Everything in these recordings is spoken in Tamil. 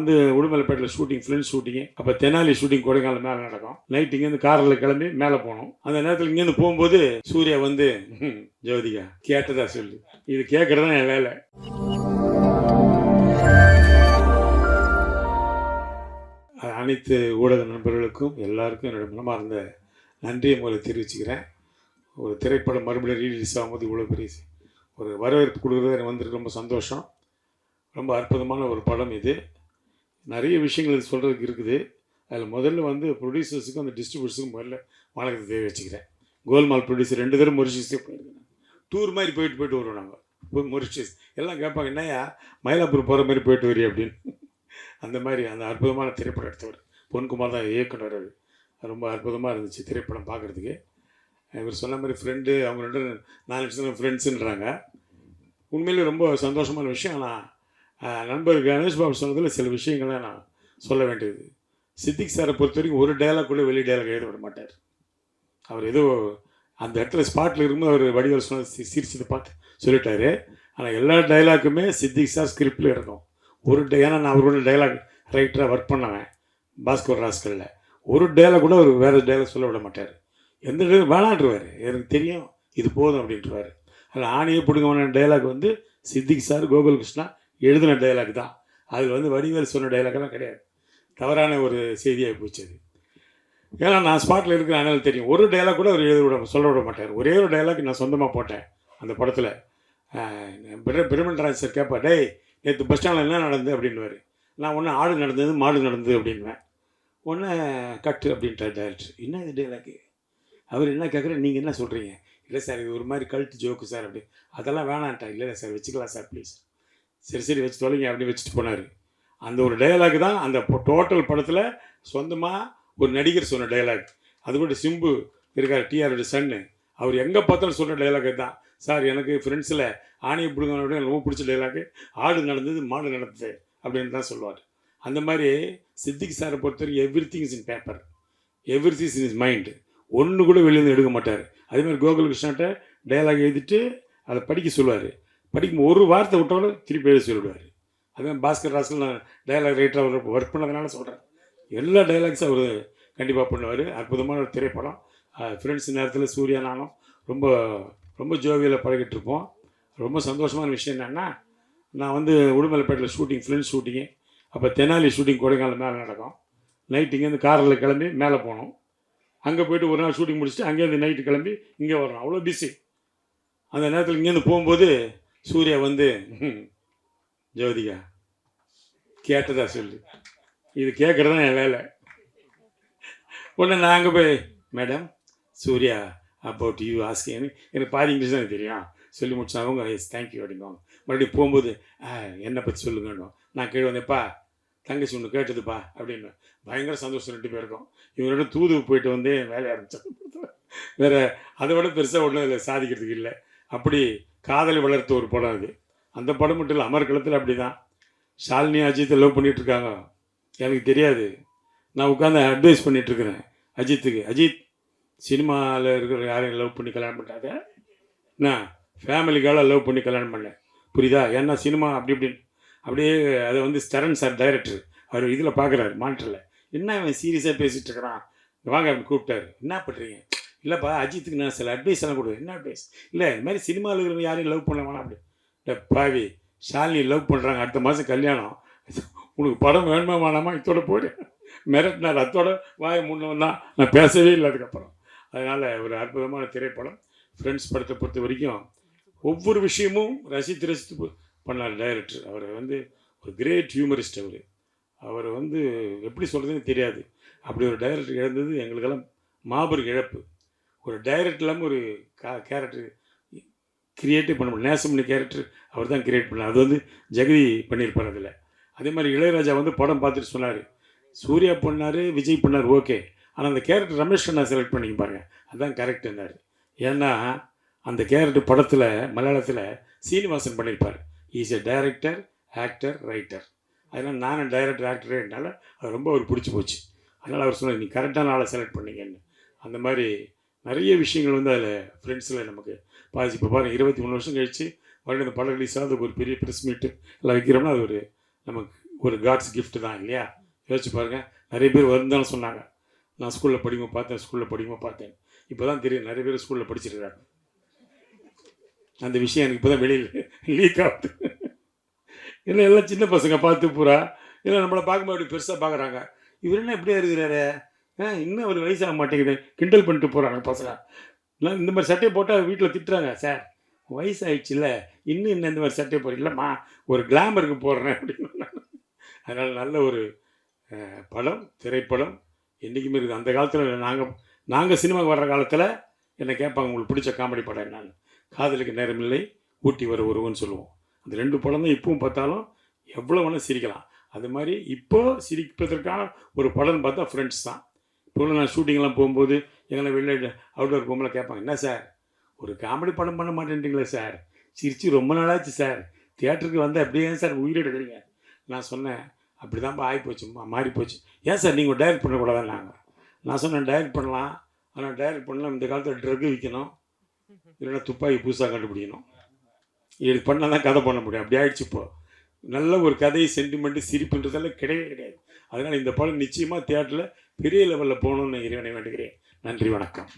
வந்து உடுமலைப்பேட்டில் ஷூட்டிங் ஃபிலிம் ஷூட்டிங் அப்போ தெனாலி ஷூட்டிங் கொடைக்கானல் மேலே நடக்கும். நைட் இங்கேருந்து காரில் கிளம்பி மேலே போனோம் அந்த நேரத்தில் இங்கேருந்து போகும்போது சூர்யா வந்து ஜோதிகா கேட்டதா சொல்லு. இது கேட்கறது தான் என் வேலை. அனைத்து ஊடக நண்பர்களுக்கும் எல்லாருக்கும் என்னோட மனமார்ந்த நன்றியை உங்களை தெரிவிச்சுக்கிறேன். ஒரு திரைப்படம் மறுபடியும் ரீலீஸ் ஆகும்போது இவ்வளோ பெரிய ஒரு வரவேற்பு கொடுக்குறது எனக்கு வந்து ரொம்ப சந்தோஷம். ரொம்ப அற்புதமான ஒரு படம் இது. நிறைய விஷயங்கள் இது சொல்கிறதுக்கு இருக்குது. அதில் முதல்ல வந்து ப்ரொடியூசர்ஸுக்கும் அந்த டிஸ்ட்ரிபியூட்டர்ஸுக்கும் முதல்ல வணக்கத்தை தேவை வச்சுக்கிறேன். கோல்மால் ப்ரொடியூசர் ரெண்டு தடவை மொரிஷியஸே போயிருக்கேன் டூர் மாதிரி போயிட்டு போயிட்டு வருவோம் நாங்கள் மொரிஷியஸ். எல்லாம் கேட்பாங்க என்னையா மயிலாப்பூர் போகிற மாதிரி போயிட்டு வரி அப்படின்னு. அந்த மாதிரி அந்த அற்புதமான திரைப்படம் எடுத்தவர். பொன்குமார் தான் இயக்குனர் ரொம்ப அற்புதமாக இருந்துச்சு திரைப்படம் பார்க்குறதுக்கு. இவர் சொன்ன மாதிரி ஃப்ரெண்டு அவங்க ரெண்டு நாலு வருஷம் ஃப்ரெண்ட்ஸுன்றாங்க உண்மையிலே ரொம்ப சந்தோஷமான விஷயம். ஆனால் நண்பர் கணேஷ் பாபு சொன்னதில் சில விஷயங்களை நான் சொல்ல வேண்டியது. சித்திக் சாரை பொறுத்த வரைக்கும் ஒரு டயலாக் கூட வெளி டயலாக் எழுத விட மாட்டார் அவர் ஏதோ அந்த இடத்துல ஸ்பாட்டில் இருக்கும்போது அவர் வடிவல் சொன்ன சி- சிரிச்சதை பார்த்து சொல்லிட்டாரு. ஆனால் எல்லா டைலாக்குமே சித்திக் சார் ஸ்கிரிப்டில் இருக்கும். ஒரு டே ஏன்னா நான் அவரோட டைலாக் ரைட்டராக ஒர்க் பண்ணுவேன் பாஸ்கர் ராஸ்கலில். ஒரு டைலாக் கூட அவர் வேறு டைலாக் சொல்ல விட மாட்டார். எந்த டைலாக் வேணான்றுவார் எனக்கு தெரியும் இது போதும் அப்படின்றவார் அதில் ஆணையை பிடுங்கவன டைலாக் வந்து சித்திக் சார் கோகுல் கிருஷ்ணா எழுதின டைலாக் தான். அதில் வந்து வடிவேல் சொன்ன டைலாக்லாம் கிடையாது. தவறான ஒரு செய்தியாக போச்சு அது. ஏன்னா நான் ஸ்பாட்டில் இருக்கிற அதனால தெரியும். ஒரு டைலாக் கூட அவர் எழுத விட சொல்ல விட மாட்டார். ஒரே ஒரு டைலாக் நான் சொந்தமாக போட்டேன் அந்த படத்தில். பிரமண்டராஜ் சார் கேட்பா டேய் நேற்று பஸ் ஸ்டாண்டில் என்ன நடந்தது? அப்படின்வார் நான் ஒன்று ஆடு நடந்தது மாடு நடந்தது அப்படின்வேன் ஒன்று கட்டு அப்படின்ட்டார் டேரக்டர் என்ன இது டைலாக்கு அவர் என்ன கேட்குற நீங்கள் என்ன சொல்கிறீங்க இல்லை சார் இது ஒரு மாதிரி கல்ட் ஜோக்கு சார் அப்படி. அதெல்லாம் வேணான்ட்டா இல்லை சார் வச்சுக்கலாம் சார் ப்ளீஸ் சரி சரி வச்சு தொலைங்க அப்படின்னு வச்சுட்டு போனார். அந்த ஒரு டயலாக் தான் அந்த டோட்டல் படத்தில் சொந்தமாக ஒரு நடிகர் சொன்ன டயலாக் அது கூட சிம்பு இருக்கார் டிஆரோட சன்னு அவர் எங்கே பார்த்தாலும் சொன்ன டயலாக் தான் சார் எனக்கு ஃப்ரெண்ட்ஸில் ஆணையை பிடுங்க ரொம்ப பிடிச்ச டயலாக் ஆடு நடந்தது மாடு நடந்தது அப்படின்னு தான் சொல்லுவார். அந்த மாதிரி சித்திக் சாரை பொறுத்தவரைக்கும் every things in paper every things in is mind ஒன்று கூட வெளியிருந்து எடுக்க மாட்டார். அதே மாதிரி கோகுல் கிருஷ்ணாட்ட டயலாக் எழுதிட்டு அதை படிக்க சொல்லுவார். படிக்கும் ஒரு வார்த்தை விட்டாலும் திருப்பி எழுதி சொல்லிவிடுவார் அதுதான் பாஸ்கர் ராஸ்கல் நான் ரைட்டில் அவர் ஒர்க் பண்ணதுனால சொல்கிறேன் எல்லா டைலாக்ஸும் அவர் கண்டிப்பாக பண்ணுவார். அற்புதமான ஒரு திரைப்படம். ஃப்ரெண்ட்ஸ் நேரத்தில் சூர்யா நானும் ரொம்ப ரொம்ப ஜோவியில் பழகிட்டு இருப்போம் ரொம்ப சந்தோஷமான விஷயம் என்னென்னா நான் வந்து உடுமலைப்பேட்டில் ஷூட்டிங் ஃப்ரெண்ட்ஸ் ஷூட்டிங்கு அப்போ தெனாலி ஷூட்டிங் கொடைக்கானல் மேலே நடக்கும். நைட் இங்கேருந்து காரில் கிளம்பி மேலே போனோம். அங்கே போயிட்டு ஒரு நாள் ஷூட்டிங் முடிச்சுட்டு அங்கேருந்து நைட்டு கிளம்பி இங்கே வரணும் அவ்வளோ பிஸி அந்த நேரத்தில் இங்கேருந்து போகும்போது சூர்யா வந்து ஜோதிகா கேட்டதா சொல்லு. இது கேட்குறது தான் என் வேலை. உடனே நாங்கள் போய் madam Surya about you asking எனக்கு பாதி இங்கிலீஷ் தான் எனக்கு தெரியும். சொல்லி முடிச்சாங்க அவங்க எஸ் தேங்க்யூ அப்படிங்குவாங்க மறுபடியும் போகும்போது "ஆ, என்னை பற்றி சொல்லுங்கன்னு. நான் கீழே வந்தேப்பா தங்கச்சி ஒன்று கேட்டதுப்பா அப்படின்னு. பயங்கர சந்தோஷம் ரெண்டு பேருக்கும். இவங்களோட தூது போயிட்டு வந்து வேலையை ஆரம்பிச்சாங்க. வேறு அதை விட பெருசாக ஒன்றும் இதில் சாதிக்கிறதுக்கு இல்லை. அப்படி காதலை வளர்த்த ஒரு படம் அது. அந்த படம் மட்டும் இல்லை அமர்களத்தில் அப்படி தான் ஷாலினி அஜித்தை லவ் பண்ணிகிட்ருக்காங்க எனக்கு தெரியாது. நான் உட்காந்து அட்வைஸ் பண்ணிட்டு அஜித்துக்கு. அஜித் சினிமாவில் இருக்கிற யாரையும் லவ் பண்ணி கல்யாணம் பண்ணாத என்ன? ஃபேமிலிக்காக லவ் பண்ணி கல்யாணம் பண்ணேன் புரியுதா? ஏன்னா சினிமா அப்படி இப்படின்னு. அப்படியே அதை வந்து ஸ்டரன் சார் டைரக்டர் அவர் இதில் பார்க்குறாரு மானிட்டரில் என்ன இவன் சீரியஸாக பேசிகிட்டு இருக்கிறான் வாங்க அப்படின்னு கூப்பிட்டாரு. என்ன பண்ணுறீங்க இல்லைப்பா அஜித்துக்கு நான் சில அட்வைஸ் எல்லாம் கொடு. என்ன அட்வைஸ் இல்லை இந்த மாதிரி சினிமாவில் இருக்கிறவங்க யாரையும் லவ் பண்ண வேணாம் அப்படி. இல்லை பாவி ஷாலினி லவ் பண்ணுறாங்க அடுத்த மாதம் கல்யாணம். உனக்கு படம் வேணுமா வேணாமா? இதோட போடு. மிரட்டினார் அத்தோட வாய முன்னவன் தான் நான் பேசவே இல்லை அதுக்கப்புறம். அதனால் ஒரு அற்புதமான திரைப்படம். ஃப்ரெண்ட்ஸ் படத்தை பொறுத்த வரைக்கும் ஒவ்வொரு விஷயமும் ரசித்து ரசித்து பண்ணார் டைரக்டர் அவர் வந்து ஒரு கிரேட் ஹியூமரிஸ்ட் அவர். அவர் வந்து எப்படி சொல்கிறதுன்னு தெரியாது. அப்படி ஒரு டைரக்டர் இழந்தது எங்களுக்கெல்லாம் மாபெரும் இழப்பு. ஒரு டைரக்ட் இல்லாமல் ஒரு கா கேரக்டர் கிரியேட்டே பண்ண முடியும் நேசமணி கேரக்டர் அவர் தான் கிரியேட் பண்ணார் அது வந்து ஜெகதி பண்ணியிருப்பார் அதில். அதே மாதிரி இளையராஜா வந்து படம் பார்த்துட்டு சொன்னார். சூர்யா பண்ணார் விஜய் பண்ணார் ஓகே. ஆனால் அந்த கேரக்டர் ரமேஷ் அண்ணா செலக்ட் பண்ணிங்க பாருங்க. அதுதான் கரெக்டுன்னாரு ஏன்னா அந்த கேரக்டர் படத்தில் மலையாளத்தில் சீனிவாசன் பண்ணியிருப்பார் is a director actor writer அதனால் நானும் டைரக்டர் ஆக்டரேனால அது ரொம்ப அவர் பிடிச்சி போச்சு. அதனால் அவர் சொன்னார் நீ கரெக்டான ஆளை செலக்ட் பண்ணிங்கன்னு அந்த மாதிரி நிறைய விஷயங்கள் வந்து அதில் ஃப்ரெண்ட்ஸில் நமக்கு பாதிச்சு. இப்போ பாருங்கள் இருபத்தி மூணு வருஷம் கழிச்சு மறுபடியும் அந்த படம் ரிலீஸ் ஆகுது ஒரு பெரிய ப்ரெஸ் மீட்டு எல்லாம் வைக்கிறோம்னா அது ஒரு நமக்கு ஒரு காட்ஸ் கிஃப்ட் தான் இல்லையா? யோசிச்சு பாருங்கள் நிறைய பேர் வருந்தாலும் சொன்னாங்க நான் ஸ்கூலில் படிக்கும்போது பார்த்தேன் ஸ்கூலில் படிக்கும்போது பார்த்தேன். இப்போ தான் தெரியும் நிறைய பேர் ஸ்கூலில் படிச்சிருக்கிறாங்க. அந்த விஷயம் எனக்கு இப்போ தான் வெளியில் லீக் ஆகுது. இல்லை எல்லாம் சின்ன பசங்க பார்த்து பூரா இல்லை நம்மளை பார்க்கும்போது அப்படி பெருசாக பார்க்குறாங்க. இவர் என்ன எப்படியா இருக்கிறாரு இன்னும் அவர் வயசாக மாட்டேங்குது. கிண்டல் பண்ணிட்டு போகிறாங்க பசங்க. நான் இந்த மாதிரி சட்டையை போட்டால் வீட்டில் திட்டுறாங்க சார் வயசாயிடுச்சுல்ல இன்னும் என்ன இந்த மாதிரி சட்டையை போடுற இல்லைம்மா ஒரு கிளாமருக்கு போடுறேன். அப்படின்னு. அதனால் நல்ல ஒரு படம் திரைப்படம். என்றைக்குமே இருக்குது. அந்த காலத்தில் நாங்கள் நாங்கள் சினிமாவுக்கு வர்ற காலத்தில் என்னை கேட்பாங்க உங்களுக்கு பிடிச்ச காமெடி படம் என்னன்னு? காதலுக்கு நேரம் இல்லை ஊட்டி வர ஒருவன்னு சொல்லுவோம். அந்த ரெண்டு படம் தான் இப்பவும் பார்த்தாலும் எவ்வளோ வேணால் சிரிக்கலாம். அது மாதிரி இப்போ சிரிப்பதற்கான ஒரு படம்னு பார்த்தா ஃப்ரெண்ட்ஸ் தான். இப்போ நான் ஷூட்டிங்லாம் போகும்போது எங்களை வெளில அவுட்டோர் போகும்போது கேட்பாங்க என்ன சார் ஒரு காமெடி படம் பண்ண மாட்டேன்றீங்களே சார் சிரித்து ரொம்ப நாளாச்சு சார் தியேட்டருக்கு வந்து அப்படியே ஏன் சார் உயிர் எடுக்கிறீங்க நான் சொன்னேன் அப்படி தான்ப்பா ஆகிப்போச்சு மாறி போச்சு ஏன் சார் நீங்கள் டைரக்ட் பண்ணக்கூடாதான் நாங்கள் நான் சொன்னேன் டைரக்ட் பண்ணலாம். ஆனால் டைரக்ட் பண்ணலாம். இந்த காலத்தில் ட்ரக் விற்கணும் இல்லைன்னா துப்பாக்கி புதுசாக கண்டுபிடிக்கணும். இது பண்ணால் தான் கதை பண்ண முடியும். அப்படி ஆயிடுச்சு இப்போது நல்ல ஒரு கதை சென்டிமெண்ட்டு சிரிப்புன்றதெல்லாம் கிடையவே கிடையாது. அதனால் இந்த படம் நிச்சயமாக தியேட்டரில் பெரிய லெவலில் போகணும்னு இறைவனை வேண்டுகிறேன். நன்றி வணக்கம்.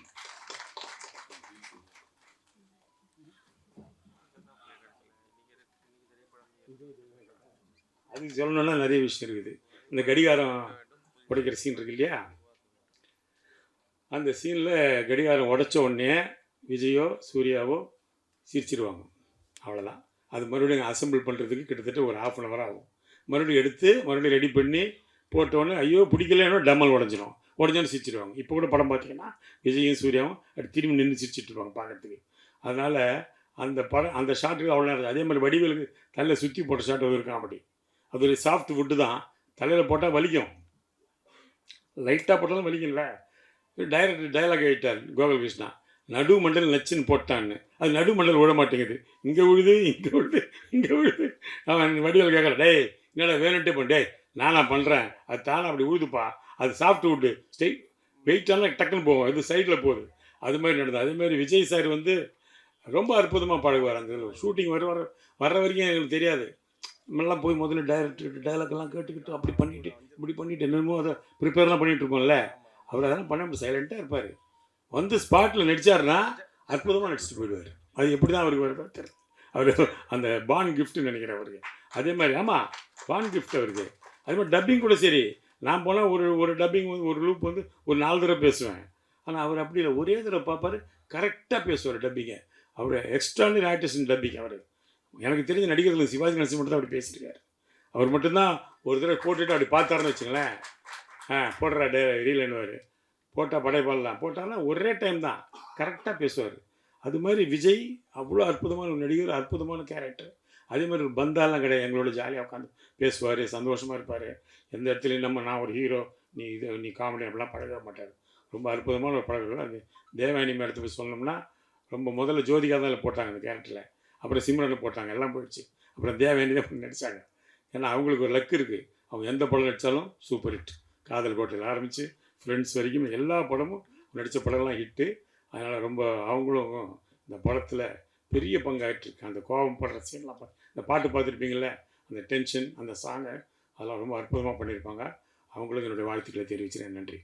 அது சொல்லணும்னா நிறைய விஷயம் இருக்குது. இந்த கடிகாரம் உடைக்கிற சீன் இருக்கு இல்லையா? அந்த சீனில் கடிகாரம் உடைச்ச உடனே விஜயோ சூர்யாவோ சிரிச்சிருவாங்க. அவ்வளோதான் அது மறுபடியும் அசம்பிள் பண்ணுறதுக்கு கிட்டத்தட்ட ஒரு ஹாஃப் அன் ஹவர் ஆகும். மறுபடியும் எடுத்து மறுபடியும் ரெடி பண்ணி போட்டோன்னே ஐயோ பிடிக்கலன்னா டம்மல் உடஞ்சிரும். உடஞ்சோன்னு சிரிச்சிருவாங்க. இப்போ கூட படம் பார்த்தீங்கன்னா விஜயும் சூர்யாவும் அப்படி திரும்பி நின்று சிரிச்சிட்ருவாங்க பார்க்குறதுக்கு பார்க்கறதுக்கு அதனால் அந்த படம் அந்த ஷாட்டுக்கு அவ்வளோ நேரம் அதே மாதிரி வடிவேலுக்கு தலையில் சுற்றி போட்ட ஷாட் ஒரு காமெடி அப்படி அது ஒரு சாஃப்ட் ஃபுட்டு தான். தலையில் போட்டால் வலிக்கும். லைட்டாக போட்டாலும் வலிக்கும்ல. டைரக்டர் டயலாக் ஆகிட்டார் கோகுல்கிருஷ்ணா. நடு மண்டல் நச்சுன்னு போட்டான்னு. அது நடு மண்டல் விழ மாட்டேங்குது இங்கே விழுது இங்கே விழுது இங்கே விழுது அவன் வடிவல் கேட்கல டேய் என்னடா வேணுன்ட்டே பண்ண டே நானா பண்ணுறேன் அது தானே அப்படி உழுதுப்பா. அது சாஃப்ட் விட்டு ஸ்டெயிட் வெயிட்டான டக்குன்னு போகும். இது சைடில் போகுது. அது மாதிரி நடந்தது. அதேமாதிரி விஜய் சார் வந்து ரொம்ப அற்புதமாக பழகுவார் அந்த ஷூட்டிங் வர வர வர்ற வரைக்கும் எங்களுக்கு தெரியாது. நம்மளாம் போய் முதல்ல டைரக்டர் டைலாக்லாம் கேட்டுக்கிட்டு அப்படி பண்ணிட்டு இப்படி பண்ணிட்டு என்னமோ அதை ப்ரிப்பேர்லாம் பண்ணிகிட்டு இருக்கோம்ல அவர் அதெல்லாம் பண்ண சைலண்ட்டாக இருப்பார். வந்து ஸ்பாட்டில் நடிச்சாருன்னா அற்புதமாக நடிச்சுட்டு போயிடுவார். அது எப்படி தான் அவருக்கு வருதோ தெரியல. அவர் அந்த பான் கிஃப்ட்னு நினைக்கிறேன் அவருக்கு. அதே மாதிரி ஆமாம் பான் கிஃப்ட் அவருக்கு. அதே மாதிரி டப்பிங் கூட சரி. நான் போனால் ஒரு ஒரு டப்பிங் வந்து ஒரு லூப் வந்து ஒரு நாலு தடவை பேசுவேன். ஆனால் அவர் அப்படி இல்லை. ஒரே தடவை பார்ப்பார் கரெக்டாக பேசுவார் டப்பிங்கை அவர் எக்ஸ்ட்ரானரி ஆர்டிஸ்ட் டப்பிங் அவர். எனக்கு தெரிஞ்ச நடிகர்கள் சிவாஜி கணேசன் மட்டும் தான் அப்படி பேசியிருக்காரு அவர் மட்டும்தான் ஒரு தடவை போட்டுட்டு அப்படி பார்த்தாருன்னு வச்சுங்களேன். ஆ போடுறா டே ரீலன்னுவார் போட்டால் படைப்பாடலாம் போட்டாலும் ஒரே டைம் தான். கரெக்டாக பேசுவார். அது மாதிரி விஜய் அவ்வளோ அற்புதமான ஒரு நடிகர் அற்புதமான கேரக்டர் அதே மாதிரி ஒரு பந்தாலாம் கிடையாது. எங்களோட ஜாலியாக உட்காந்து பேசுவார் சந்தோஷமாக இருப்பார். எந்த இடத்துலையும் நம்ம நான் ஒரு ஹீரோ நீ இது நீ காமெடி அப்படிலாம் பழக மாட்டார். ரொம்ப அற்புதமான ஒரு பழக்கம். அது தேவானி மேடத்தை போய் சொன்னோம்னா ரொம்ப முதல்ல ஜோதிகா தான் போட்டாங்க அந்த கேரக்டரில் அப்புறம் சிம்ரனில் போட்டாங்க. எல்லாம் போயிடுச்சு. அப்புறம் தேவானி தான் நடித்தாங்க ஏன்னா அவங்களுக்கு ஒரு லக் இருக்குது அவங்க எந்த படம் நடித்தாலும் சூப்பர் ஹிட் காதல் கோட்டையில் ஆரம்பித்து ஃப்ரெண்ட்ஸ் வரைக்கும் எல்லா படமும் நடித்த படம்லாம் ஹிட்டு. அதனால் ரொம்ப அவங்களும் இந்த படத்தில் பெரிய பங்காயிட்டிருக்கு அந்த கோபம் படுற சீன்லாம் பா- இந்த பாட்டு பார்த்துருப்பீங்களே அந்த டென்ஷன் அந்த சாங்கை அதெல்லாம் ரொம்ப அற்புதமாக பண்ணியிருப்பாங்க. அவங்களும் என்னுடைய வாழ்த்துக்களை தெரிவிக்கிறேன் நன்றி.